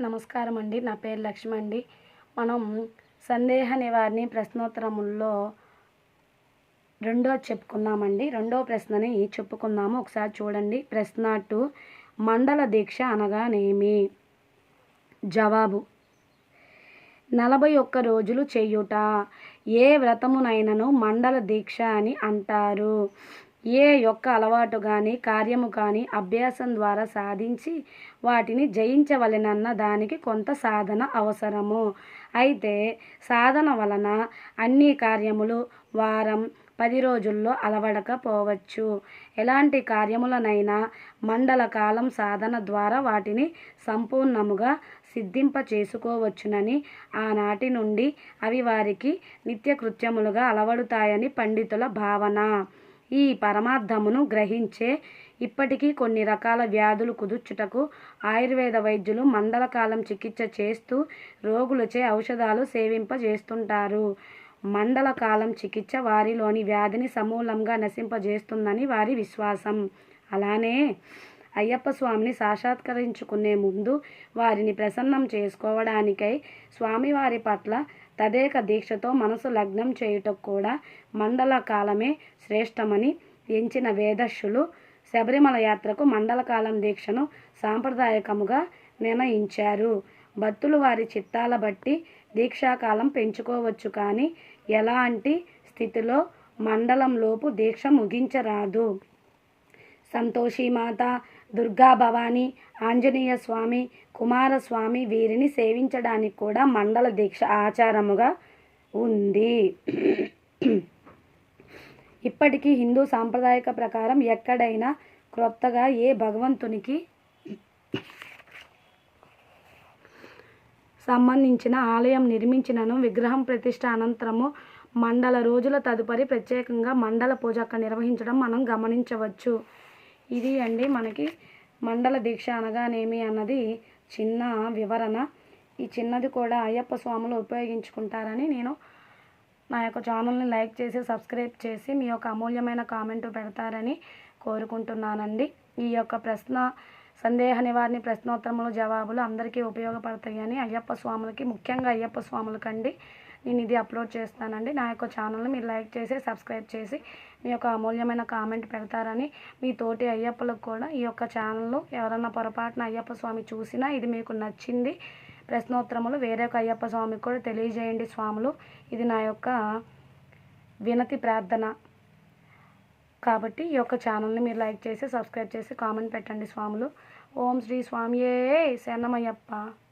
నమస్కారం అండి నా పేరు లక్ష్మి అండి మనం సందేహ నివారణి ప్రశ్నోత్తరముల్లో రెండో చెప్పుకున్నామండి. రెండో ప్రశ్నని చెప్పుకుందాము. ఒకసారి చూడండి. ప్రశ్న టూ మండల దీక్ష అనగానేమి జవాబు నలభై ఒక్క రోజులు చేయుట. ఏ వ్రతమునైనను మండల దీక్ష అని అంటారు? ఏ యొక్క అలవాటు కానీ కార్యము కానీ అభ్యాసం ద్వారా సాధించి వాటిని జయించవలెనన్న దానికి కొంత సాధన అవసరము. అయితే సాధన వలన అన్ని కార్యములు వారం పది రోజుల్లో అలవడకపోవచ్చు. ఎలాంటి కార్యములనైనా మండల కాలం సాధన ద్వారా వాటిని సంపూర్ణముగా సిద్ధింప చేసుకోవచ్చునని ఆనాటి నుండి అవి వారికి నిత్యకృత్యములుగా అలవడుతాయని పండితుల భావన. ఈ పరమార్థమును గ్రహించే ఇప్పటికీ కొన్ని రకాల వ్యాధులు కుదుర్చుటకు ఆయుర్వేద వైద్యులు మండలకాలం చికిత్స చేస్తూ రోగులచే ఔషధాలు సేవింపజేస్తుంటారు. మండలకాలం చికిత్స వారిలోని వ్యాధిని సమూలంగా నశింపజేస్తుందని వారి విశ్వాసం. అలానే అయ్యప్ప స్వామిని సాక్షాత్కరించుకునే ముందు వారిని ప్రసన్నం చేసుకోవడానికై స్వామివారి పట్ల తదేక దీక్షతో మనసు లగ్నం చేయుటకు కూడా మండల కాలమే శ్రేష్టమని ఎంచిన వేదస్సులు శబరిమల యాత్రకు మండలకాలం దీక్షను సాంప్రదాయకముగా నిర్ణయించారు. భక్తులు వారి చిత్తాల బట్టి దీక్షాకాలం పెంచుకోవచ్చు కానీ ఎలాంటి స్థితిలో మండలంలోపు దీక్ష ముగించరాదు. సంతోషిమాత దుర్గా భవాని ఆంజనేయ స్వామి కుమారస్వామి వీరిని సేవించడానికి కూడా మండల దీక్ష ఆచారముగా ఉంది. ఇప్పటికీ హిందూ సాంప్రదాయక ప్రకారం ఎక్కడైనా క్రొత్తగా ఏ భగవంతునికి సంబంధించిన ఆలయం నిర్మించినను విగ్రహం ప్రతిష్ట అనంతరము మండల రోజుల తదుపరి ప్రత్యేకంగా మండల పూజ నిర్వహించడం మనం గమనించవచ్చు. ఇది అండి మనకి మండల దీక్ష అనగానేమి అన్నది చిన్న వివరణ. ఈ చిన్నది కూడా అయ్యప్ప స్వాములు ఉపయోగించుకుంటారని నేను నా యొక్క ఛానల్ని లైక్ చేసి సబ్స్క్రైబ్ చేసి మీ యొక్క అమూల్యమైన కామెంట్ పెడతారని కోరుకుంటున్నానండి. ఈ యొక్క ప్రశ్న సందేహ నివారణ ప్రశ్నోత్తరములు జవాబులు అందరికీ ఉపయోగపడతాయని అయ్యప్ప స్వాములకి ముఖ్యంగా అయ్యప్ప స్వాములకండి నేను ఇది అప్లోడ్ చేస్తానండి. నా యొక్క ఛానల్ని మీరు లైక్ చేసి సబ్స్క్రైబ్ చేసి మీ యొక్క అమూల్యమైన కామెంట్ పెడతారని మీ తోటి అయ్యప్పలకు కూడా ఈ యొక్క ఛానల్లో ఎవరన్నా పొరపాటున అయ్యప్ప స్వామి చూసినా ఇది మీకు నచ్చింది ప్రశ్నోత్తరములు వేరే ఒక అయ్యప్ప స్వామికి కూడా తెలియజేయండి స్వాములు. ఇది నా యొక్క వినతి ప్రార్థన. కాబట్టి ఈ యొక్క ఛానల్ని మీరు లైక్ చేసి సబ్స్క్రైబ్ చేసి కామెంట్ పెట్టండి స్వాములు. ఓం శ్రీ స్వామియే శరణమయ్యప్ప.